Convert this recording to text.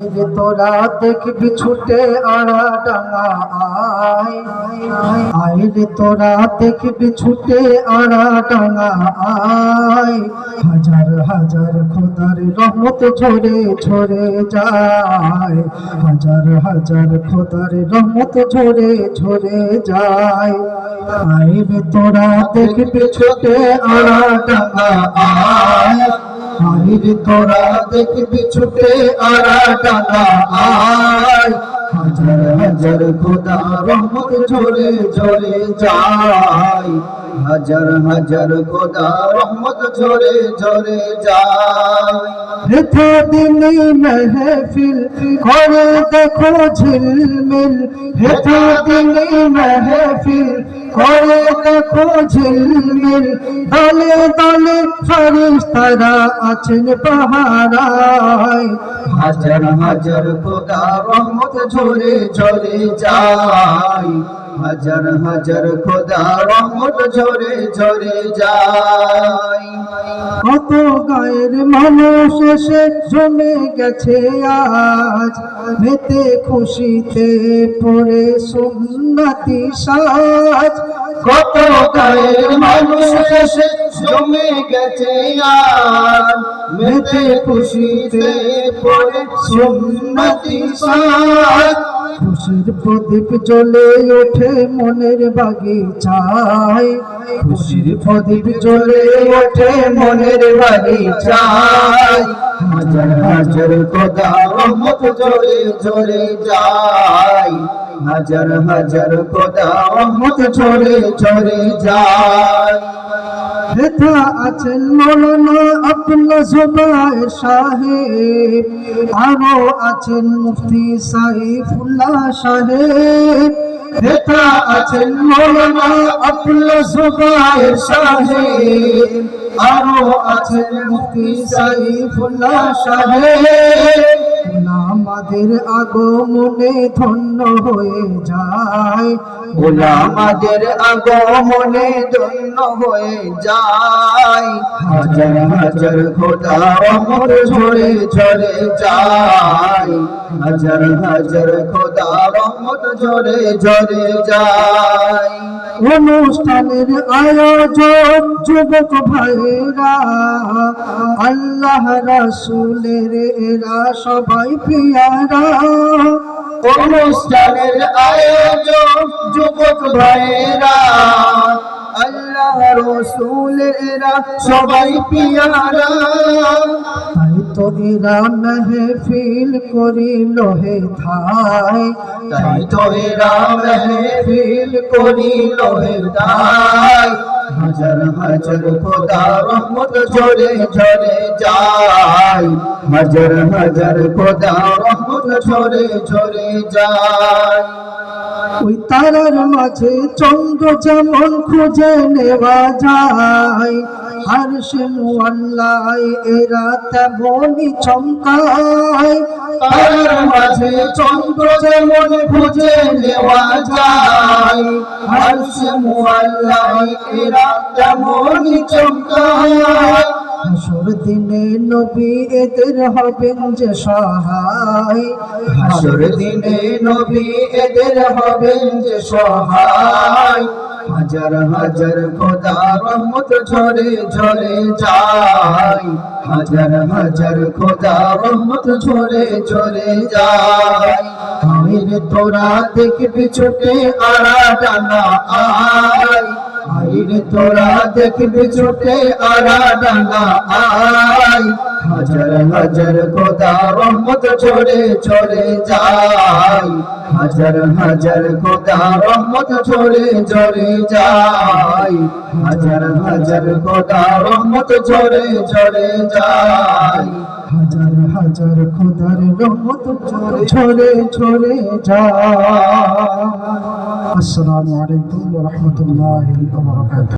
যে তোরা দেখবি ছুটে আড়া ডাঙা আয়। আয় রে তোরা দেখবি ছুটে আড়া ডাঙা আয়। হাজার হাজার খোদার রহমত ঝরে ঝরে যায়। হাজার হাজার খোদার রহমত ঝরে ঝরে যায়। আয় রে তোরা দেখবি ছুটে আড়া ডাঙা আয়। আইরে তোরা দেখবি ছুটে আরা টানা আয় হাজার হাজার খোদা রহমত ঝরে ঝরে যায়। হাজার হাজার খোদা রহমত ঝরে ঝরে যায়। দিনে মেহফিল করে দেখো ঝিলমিল। দিনে মেহফিল করে দেখো ঝিলমিল। দলে দলে ফরিস্তারা আছেন পাহারায়। হাজার হাজার খোদা রহমত ঝরে ঝরে যায়। হাজার হাজার খোদা রহমত ঝরে ঝরে যায়। কত গায়ের মানুষ এসে জমে গেছে আজ। মেতে খুশিতে পড়ে সুন্নতি সাজ। কত গায়ের মানুষ এসে জমে গেছে আজ। মেতে খুশিতে পড়ে সুন্নতি সাজ। খুশির প্রদীপ জ্বলে ওঠে মনের বাগিচায়। খুশির প্রদীপ জ্বলে ওঠে মনের বাগিচায়। হাজার হাজার খোদা রহমত ঝরে ঝরে যায়। হাজার হাজার খোদা রহমত ঝরে ঝরে যায়। হেথা আছেন মৌলানা আব্দুল্লাহ জুবাইর সাহেব। আরও আছেন মুফতি সাইফুল্লাহ সাহেব। হেথা আছেন মৌলানা আব্দুল্লাহ জুবাইর সাহেব। আরও আছেন মুফতি সাইফুল্লাহ সাহেব। আমাদের আগমনে ধন্য হয়ে যায়। গোলামাদের আগমনে ধন্য হয়ে যায়। হাজার হাজার খোদা রহমত ঝরে ঝরে যায়। হাজার হাজার খোদা রহমত ঝরে ঝরে যায়। অনুষ্ঠানের আয়োজক যুবক ভাইরা আল্লাহ রাসুলের এরা সবাই পিয়ারা, অনুষ্ঠানের আয়োজক যুবক ভাইরা আল্লাহ রসুলেরা, সবাই পিয়ারা। তাই তো এরা মেহফিল করিল হে থাই তাই তো এরা মেহফিল করিল হে থাই হাজার হাজার খোদা রহমত ঝরে ঝরে যায়। হাজার হাজার খোদা রহমত ঝরে ঝরে যায়। ওই তারার মাঝে চন্দ্র যেমন খুঁজে নেওয়া যায় আর সে মুয়াল্লায় এরা চমকায় মাঝে চন্দ্র যেমন খুঁজে নেওয়া যায় আর সে মুয়াল্লায় এরা চমকায় দিনে নবী এদের হবেন যে সহায়। দিনে নবী এদের হবেন যে সহায়। হাজার হাজার খোদা রহমত ঝরে ঝরে যায়। হাজার হাজার খোদা রহমত ঝরে ঝরে যায়। আমির তোরা দেখবি ছোটে আড়া টানা আয়। আইরে তোরা দেখবি ছোটে আড়া ডাঙ্গা আয়। হাজার হাজার খোদা রহমত ঝরে ঝরে যায়। হাজার হাজার খোদা রহমত ঝরে ঝরে যায়। হাজার হাজার খোদা রহমত ঝরে ঝরে যায়। হাজার হাজার খোদার রহমত ঝরে ঝরে ঝরে যায়। আসসালামু আলাইকুম ওয়া রাহমাতুল্লাহি ওয়া বারাকাতুহু।